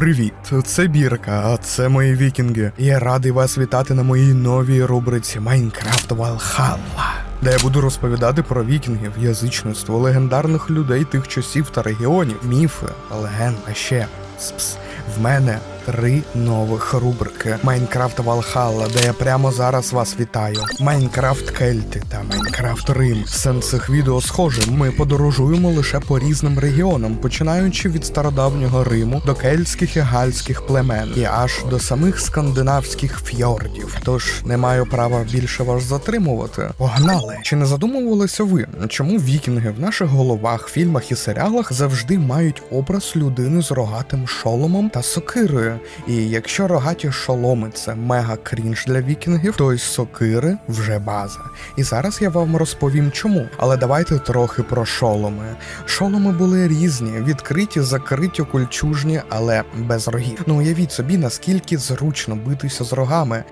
Привіт, це Бірка, а це мої вікінги. Я радий вас вітати на моїй новій рубриці Майнкрафт Валхалла, де я буду розповідати про вікінгів, язичництво, легендарних людей тих часів та регіонів, міфи, легенд, а ще спс. В мене три нових рубрики: Майнкрафт Валхалла, де я прямо зараз вас вітаю. Майнкрафт Кельти та Майнкрафт Рим. Сенс цих відео схожий. Ми подорожуємо лише по різним регіонам, починаючи від стародавнього Риму до кельтських і гальських племен і аж до самих скандинавських фьордів. Тож не маю права більше вас затримувати. Погнали! Чи не задумувалися ви, чому вікінги в наших головах, фільмах і серіалах завжди мають образ людини з рогатим шоломом та сокирою? І якщо рогаті шоломи це мега крінж для вікінгів, то й сокири вже база. І зараз я вам розповім чому. Але давайте трохи про шоломи. Шоломи були різні, відкриті, закриті, кульчужні, але без рогів. Ну уявіть собі, наскільки зручно битися з рогами.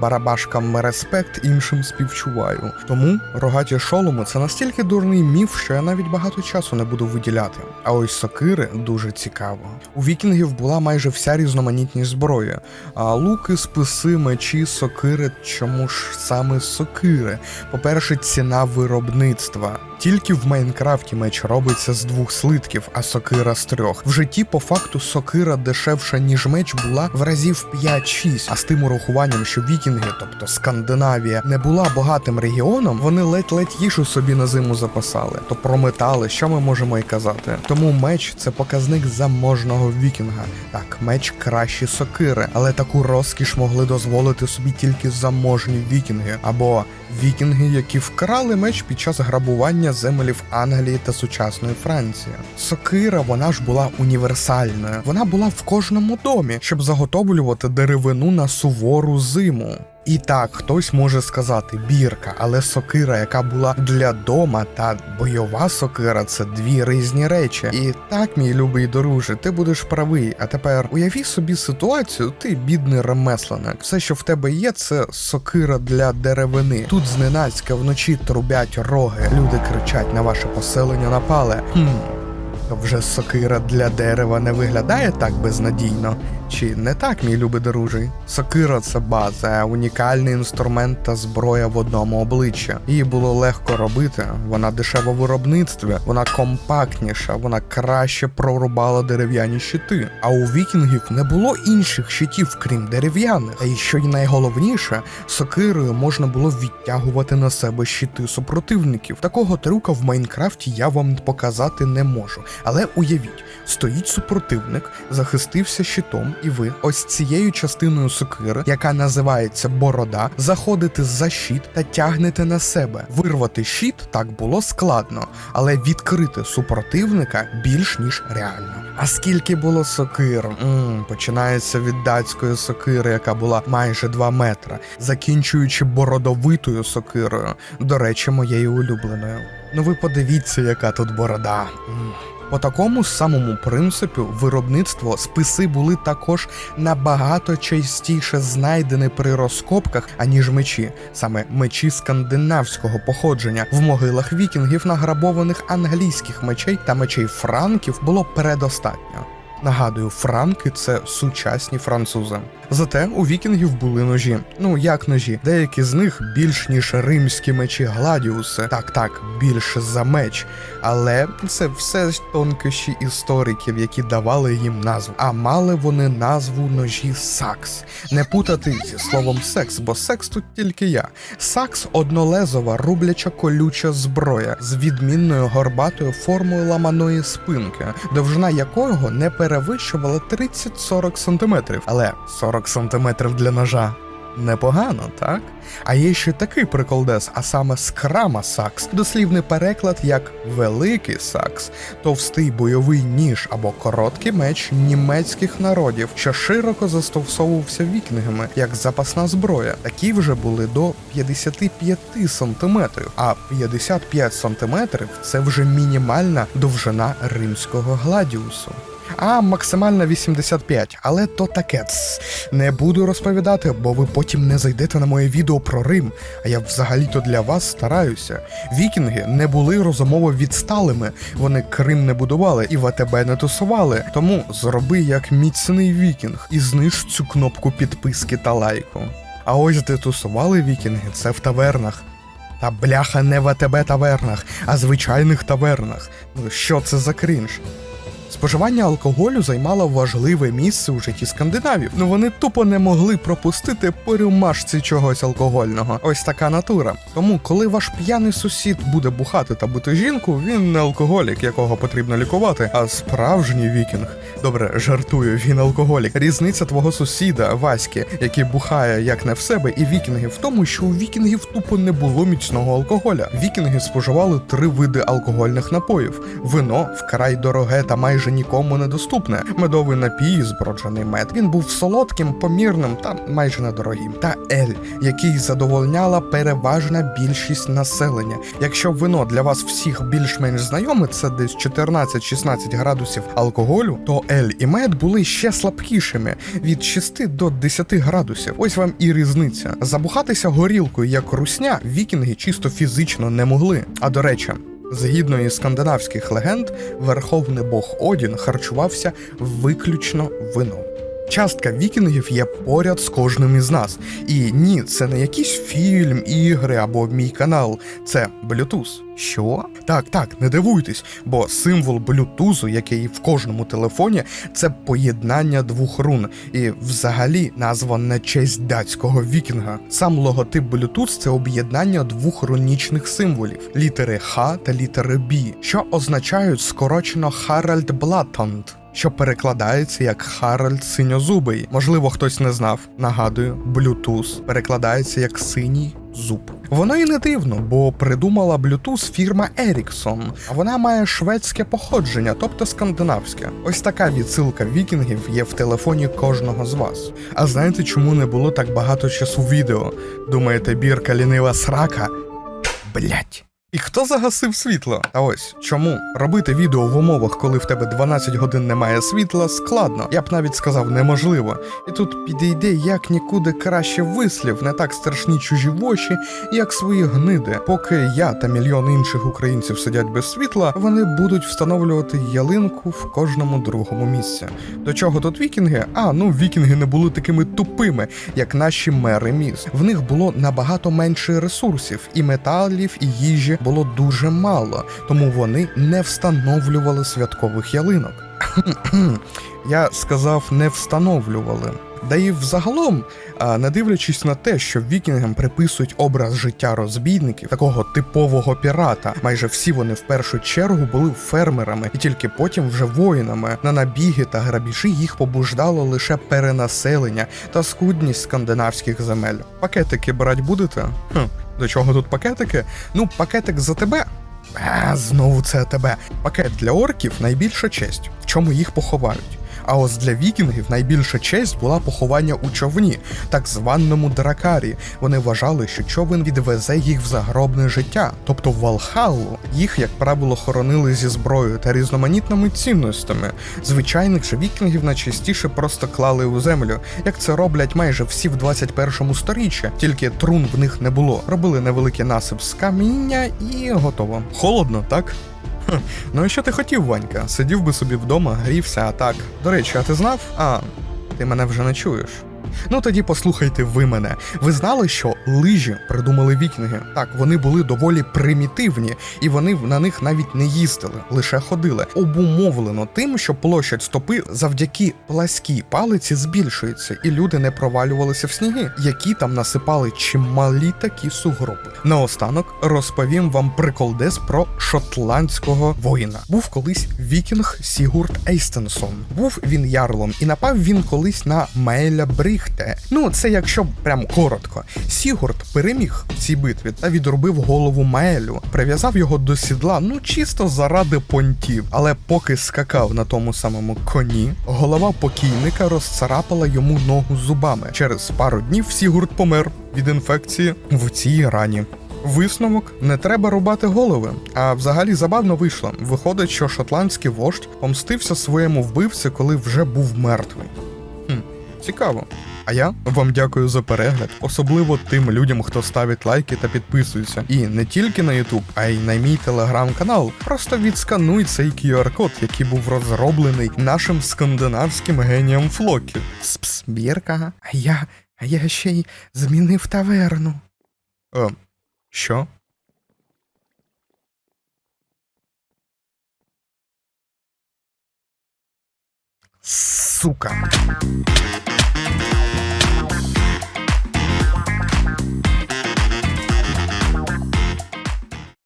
Барабашкам респект, іншим співчуваю. Тому рогаті шоломи це настільки дурний міф, що я навіть багато часу не буду виділяти. А ось сокири дуже цікаво. У вікінгів була майже вся різноманітність зброї: а луки, списи, мечі, сокири. Чому ж саме сокири? По-перше, ціна виробництва. Тільки в Майнкрафті меч робиться з двох слитків, а сокира з трьох. В житті по факту сокира дешевша, ніж меч була в разів 5-6. А з тим урахуванням, що вікінги, тобто Скандинавія, не була багатим регіоном, вони ледь-ледь їжу собі на зиму запасали. То про метали, що ми можемо й казати. Тому меч це показник заможного вікінга. Так, меч кращі сокири, але таку розкіш могли дозволити собі тільки заможні вікінги або вікінги, які вкрали меч під час грабування землів Англії та сучасної Франції. Сокира вона ж була універсальною. Вона була в кожному домі, щоб заготовлювати деревину на сувору зиму. І так, хтось може сказати бірка, але сокира, яка була для дома, та бойова сокира це дві різні речі. І так, мій любий друже, ти будеш правий. А тепер уяві собі ситуацію, ти бідний ремесленник. Все, що в тебе є, це сокира для деревини. Тут зненацька вночі трубять роги. Люди кричать на ваше поселення напали. Хм. Вже сокира для дерева не виглядає так безнадійно. Чи не так, мій любий дружий? Сокира це база, унікальний інструмент та зброя в одному обличчя. Її було легко робити, вона дешева в виробництві, вона компактніша, вона краще прорубала дерев'яні щити. А у вікінгів не було інших щитів, крім дерев'яних. А і що й найголовніше, сокирою можна було відтягувати на себе щити супротивників. Такого трюка в Майнкрафті я вам показати не можу. Але уявіть, стоїть супротивник, захистився щитом, і ви ось цією частиною сокири, яка називається борода, заходите за щит та тягнете на себе. Вирвати щит так було складно, але відкрити супротивника більш ніж реально. А скільки було сокир? м починається від датської сокири, яка була майже 2 метри, закінчуючи бородовитою сокирою, до речі, моєю улюбленою. Ну ви подивіться, яка тут борода. М. По такому самому принципу виробництво списи були також набагато частіше знайдені при розкопках, аніж мечі, саме мечі скандинавського походження. В могилах вікінгів награбованих англійських мечей та мечей франків було предостатньо. Нагадую, франки це сучасні французи. Зате у вікінгів були ножі. Ну як ножі, деякі з них більш ніж римські мечі гладіуси. Так, так, більше за меч. Але це все тонкощі істориків, які давали їм назву. А мали вони назву ножі сакс. Не путати зі словом секс, бо секс тут тільки я. Сакс однолезова, рубляча колюча зброя з відмінною горбатою формою ламаної спинки, довжина якого не перевищувала 30-40 см. Але 40 см для ножа. Непогано, так? А є ще такий приколдес, а саме скрама сакс, дослівний переклад як великий сакс, товстий бойовий ніж або короткий меч німецьких народів, що широко застосовувався вікінгами як запасна зброя. Такі вже були до 55 сантиметрів, а 55 сантиметрів це вже мінімальна довжина римського гладіусу. А максимальна 85. Але то таке. Не буду розповідати, бо ви потім не зайдете на моє відео про Рим. А я взагалі-то для вас стараюся. Вікінги не були розумово відсталими. Вони Крим не будували і в АТБ не тусували. Тому зроби як міцний вікінг і зниж цю кнопку підписки та лайку. А ось де тусували вікінги, це в тавернах. Та бляха не в АТБ тавернах, а звичайних тавернах. Ну що це за крінж? Споживання алкоголю займало важливе місце у житті скандинавів. Ну вони тупо не могли пропустити по рюмашці чогось алкогольного. Ось така натура. Тому, коли ваш п'яний сусід буде бухати та бути жінку, він не алкоголік, якого потрібно лікувати, а справжній вікінг. Добре, жартую, він алкоголік. Різниця твого сусіда, Васьки, який бухає як не в себе, і вікінгів в тому, що у вікінгів тупо не було міцного алкоголя. Вікінги споживали три види алкогольних напоїв: вино вкрай дороге та майже нікому недоступне. Медовий напій, зброджений мед. Він був солодким, помірним та майже недорогим. Та ель, який задовольняла переважна більшість населення. Якщо вино для вас всіх більш-менш знайоме, це десь 14-16 градусів алкоголю, то ель і мед були ще слабкішими від 6 до 10 градусів. Ось вам і різниця. Забухатися горілкою як русня вікінги чисто фізично не могли. А до речі. Згідно із скандинавських легенд, верховний бог Одін харчувався виключно вином. Частка вікінгів є поряд з кожним із нас. І ні, це не якийсь фільм, ігри або мій канал, це Bluetooth. Що? Так, так, не дивуйтесь, бо символ блютузу, який в кожному телефоні, це поєднання двох рун, і взагалі назва на честь датського вікінга. Сам логотип Bluetooth – це об'єднання двох рунічних символів літери Х та літери Б, що означають скорочено Харальд Блатонд. Що перекладається як Харальд Синьозубий. Можливо, хтось не знав. Нагадую, Bluetooth перекладається як синій зуб. Воно і не дивно, бо придумала Bluetooth фірма Ericsson, а вона має шведське походження, тобто скандинавське. Ось така відсилка вікінгів є в телефоні кожного з вас. А знаєте, чому не було так багато часу відео? Думаєте, бірка лінива срака? Блять. І хто загасив світло? А ось чому робити відео в умовах, коли в тебе 12 годин немає світла, складно. Я б навіть сказав неможливо. І тут підійде як нікуди краще вислів, не так страшні чужі воші, як свої гниди. Поки я та мільйон інших українців сидять без світла, вони будуть встановлювати ялинку в кожному другому місці. До чого тут вікінги? А ну вікінги не були такими тупими, як наші мери міст. В них було набагато менше ресурсів, і металів, і їжі було дуже мало, тому вони не встановлювали святкових ялинок. Я сказав, не встановлювали. Да і взагалом, не дивлячись на те, що вікінгам приписують образ життя розбійників, такого типового пірата, майже всі вони в першу чергу були фермерами і тільки потім вже воїнами. На набіги та грабіжі їх побуждало лише перенаселення та скудність скандинавських земель. Пакетики брать будете? Хм, до чого тут пакетики? Ну, пакетик за тебе. А, знову це тебе. Пакет для орків найбільша честь, в чому їх поховають. А ось для вікінгів найбільша честь була поховання у човні, так званому дракарі. Вони вважали, що човен відвезе їх в загробне життя, тобто в Валхаллу. Їх, як правило, хоронили зі зброєю та різноманітними цінностями. Звичайних же вікінгів найчастіше просто клали у землю, як це роблять майже всі в 21 сторіччі, тільки трун в них не було. Робили невеликий насип з каміння і готово. Холодно, так? Ну і що ти хотів, Ванька? Сидів би собі вдома, грівся, а так. До речі, а ти знав? А, ти мене вже не чуєш. Ну тоді послухайте ви мене. Ви знали, що лижі придумали вікінги? Так, вони були доволі примітивні, і вони на них навіть не їздили, лише ходили. Обумовлено тим, що площадь стопи завдяки пласкій палиці збільшується, і люди не провалювалися в сніги, які там насипали чималі такі сугроби. Наостанок розповім вам приколдес про шотландського воїна. Був колись вікінг Сігурд Ейстенсон. Був він ярлом, і напав він колись на Мейля Бріхте. Ну, це якщо прям коротко. Сігурд переміг в цій битві та відрубив голову Маелю, прив'язав його до сідла, ну чисто заради понтів. Але поки скакав на тому самому коні, голова покійника розцарапала йому ногу зубами. Через пару днів Сігурд помер від інфекції в цій рані. Висновок не треба рубати голови. А взагалі забавно вийшло. Виходить, що шотландський вождь помстився своєму вбивці, коли вже був мертвий. Хм, цікаво. А я вам дякую за перегляд, особливо тим людям, хто ставить лайки та підписується. І не тільки на YouTube, а й на мій телеграм-канал. Просто відскануй цей QR-код, який був розроблений нашим скандинавським генієм Флокі. Спс, бірка. А я, а я ще й змінив таверну. Е, що? Сука.